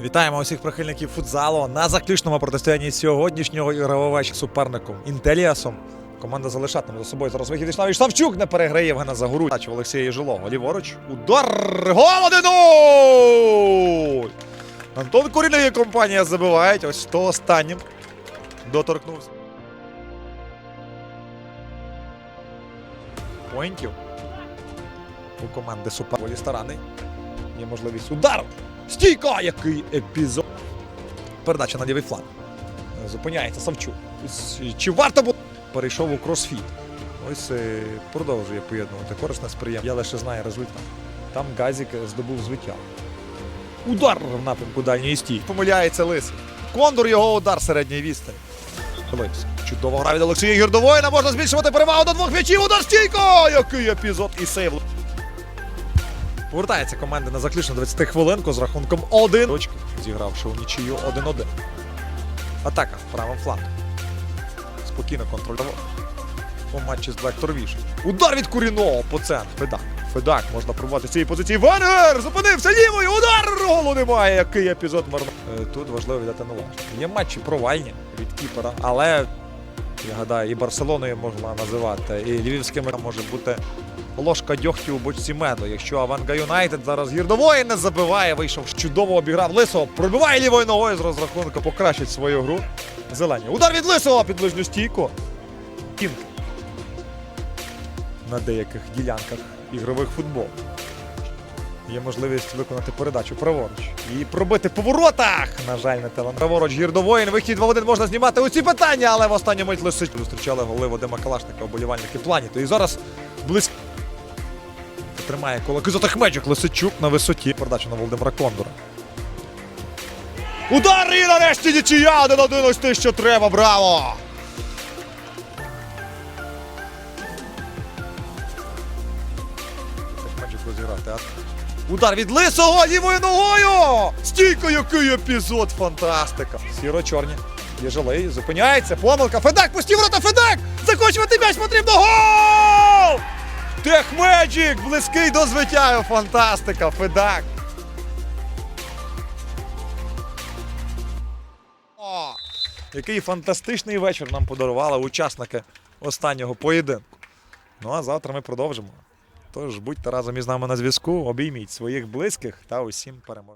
Вітаємо усіх прихильників футзалу на заключному протистоянні сьогоднішнього ігрового суперником Інтеліасом. Команда залишатиме за собою зараз вихід Вячеслав Савчук не переграє Євгена Загору. Бачив Олексія Жилого. Ліворуч. Удар! Гол 1-0! Антон Курілля і компанія забивають. Ось то останнім доторкнувся. Поінтів у команди супер. Волі старани. Є можливість удару. Стійка! Який епізод. Передача на лівий фланг. Зупиняється Савчук. Чи варто було? Перейшов у кросфіт. Ось е, продовжує поєднувати корисне з приємним. Я лише знаю результат. Там Газік здобув звиття. Удар в напрямку дальньої стій. Помиляється Лисий. Кондор його удар середньої відстані. Липс. Чудово гра від Олексія Гірдовоїна. Можна збільшувати перевагу до двох м'ячів. Удар стійко! Який епізод і сейв. Повертається команда на заключну 20 хвилинку з рахунком 1. Точки, зігравши у нічию 1-1. Атака правим флангом. Спокійно контролював. У матчі з Black Torvision. Удар від Куріного по центру. Федак. Федак можна пробувати з цієї позиції. Венгер! Зупинився лівою! Удар! Голу немає! Який епізод марно. Е, Тут важливо віддати належне. Є матчі провальні від Кіпера, але я гадаю, і Барселоною можна називати, і Львівським може бути ложка дьогтю у бочці меду. Якщо Аванга Юнайтед зараз гірдової не забиває, вийшов чудово обіграв Лисого, пробиває лівою ногою з розрахунку, покращить свою гру. Зелені. Удар від Лисого під ближню стійку. Кінг. На деяких ділянках ігрових футбол. Є можливість виконати передачу праворуч і пробити по воротах. На жаль, не талант. Праворуч гірдовоїн. Вихід 2 в 1 можна знімати усі питання, але в останню мить Лисич зустрічали голи Вадима Калашника, оболівальники плані. То і зараз близько. Тримає кулаки за Тахмеджик Лисичук на висоті. Передача на Володимира Кондора. Удар і нарешті нічия! 1-1 ось те, що треба, браво! Тахмеджик розіграти, а Удар від лисого лівою ногою! Стійко, який епізод! Фантастика! Сіро-чорні. Єжелей зупиняється. Помилка. Федак пустів рота Федак! Закочувати м'яч потрібно! Гол! Техмеджик! Близький до звиття! Фантастика! Федак! О! Який фантастичний вечір нам подарували учасники останнього поєдинку. Ну а завтра ми продовжимо. Тож будьте разом із нами на зв'язку, обійміть своїх близьких та усім переможемо.